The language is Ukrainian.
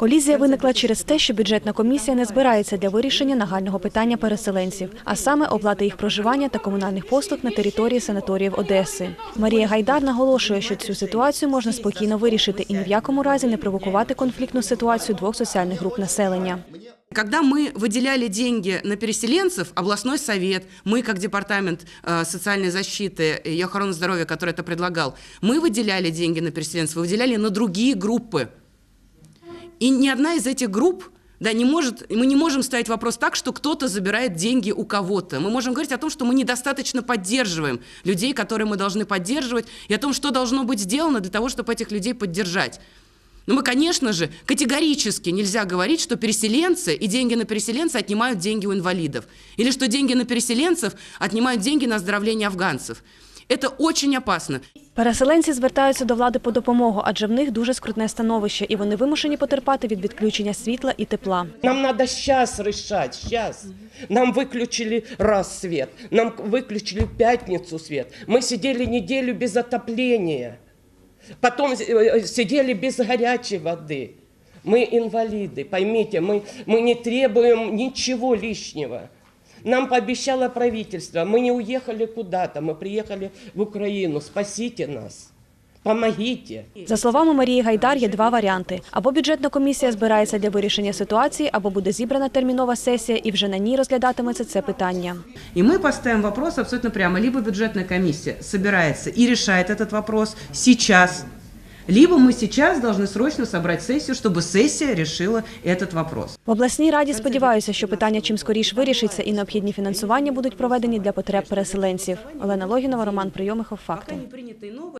Колізія виникла через те, що бюджетна комісія не збирається для вирішення нагального питання переселенців, а саме оплати їх проживання та комунальних послуг на території санаторіїв Одеси. Марія Гайдар наголошує, що цю ситуацію можна спокійно вирішити і ні в якому разі не провокувати конфліктну ситуацію двох соціальних груп населення. Когда мы выделяли деньги на переселенцев, областной совет, мы как департамент э, социальной защиты и охраны здоровья, который это предлагал, мы выделяли деньги на переселенцев, выделяли на другие группы. И ни одна из этих групп да, не может, мы не можем ставить вопрос так, что кто-то забирает деньги у кого-то. Мы можем говорить о том, что мы недостаточно поддерживаем людей, которые мы должны поддерживать, и о том, что должно быть сделано для того, чтобы этих людей поддержать. Но мы, конечно же, категорически нельзя говорить, что переселенцы и деньги на переселенца отнимают деньги у инвалидов. Или что деньги на переселенцев отнимают деньги на оздоровление афганцев. Это очень опасно. Переселенці звертаються до влади по допомогу, адже в них дуже скрутне становище, і вони вимушені потерпати від відключення світла і тепла. Нам надо сейчас решать, сейчас. Нам выключили раз свет, нам выключили в пятницу свет. Мы сидели неделю без отопления. Потом э, сидели без горячей воды. Мы инвалиды, поймите, мы, мы не требуем ничего лишнего. Нам пообещало правительство, мы не уехали куда-то, мы приехали в Украину. Спасите нас, помогите. За словами Марії Гайдар, є два варіанти: або бюджетна комісія збирається для вирішення ситуації, або буде зібрана термінова сесія, і вже на ній розглядатиметься це питання. И мы поставим вопрос абсолютно прямо. Либо бюджетная комиссия собирается и решает этот вопрос сейчас, либо мы сейчас должны срочно собрать сессию, чтобы сессия решила этот вопрос. В обласній раді сподіваються, що питання чим скоріш вирішиться і необхідні фінансування будуть проведені для потреб переселенців. Олена Логінова, Роман Прийомихов. Факти.